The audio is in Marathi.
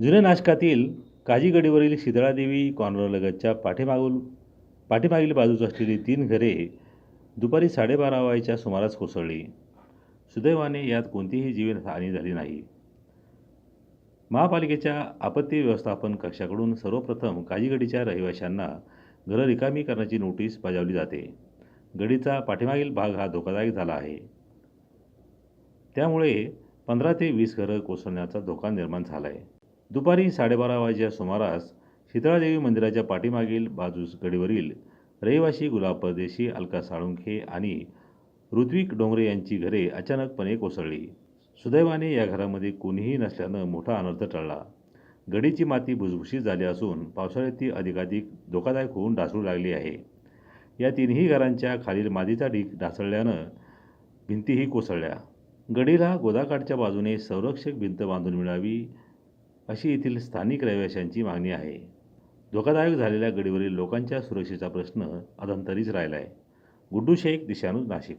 जुन्या नाशकातील काजीगडीवरील शीतळादेवी कॉर्नरलगतच्या पाठीमागून पाठीमागील बाजूस असलेली तीन घरे दुपारी साडेबारा वाजेच्या सुमारास कोसळली. सुदैवाने यात कोणतीही जीवितहानी झाली नाही. महापालिकेच्या आपत्ती व्यवस्थापन कक्षाकडून सर्वप्रथम काजीगडीच्या रहिवाशांना घरं रिकामी करण्याची नोटीस बजावली जाते. गडीचा पाठीमागील भाग हा धोकादायक झाला आहे. त्यामुळे पंधरा ते वीस घरं कोसळण्याचा धोका निर्माण झाला आहे दुपारी साडेबारा वाजेच्या सुमारास शीतळादेवी मंदिराच्या पाठीमागील बाजूस गडीवरील रहिवाशी गुलाब परदेशी अलका साळुंखे आणि ऋत्विक डोंगरे यांची घरे अचानकपणे कोसळली. सुदैवाने या घरामध्ये कोणीही नसल्यानं मोठा अनर्थ टळला. गडीची माती भुसभुशीत झाली असून पावसाळ्यात ती अधिकाधिक धोकादायक होऊन ढासळू लागली आहे. या तिन्ही घरांच्या खालील मादीचा ढीक ढासळल्यानं भिंतीही कोसळल्या. गडीला गोदाकाठच्या बाजूने संरक्षक भिंत बांधून मिळावी अशी येथील स्थानिक रहिवाशांची मागणी आहे. धोकादायक झालेल्या गडीवरील लोकांच्या सुरक्षेचा प्रश्न अधंतरीच राहिला आहे गुड्डू शेख दिशानूज नाशिक.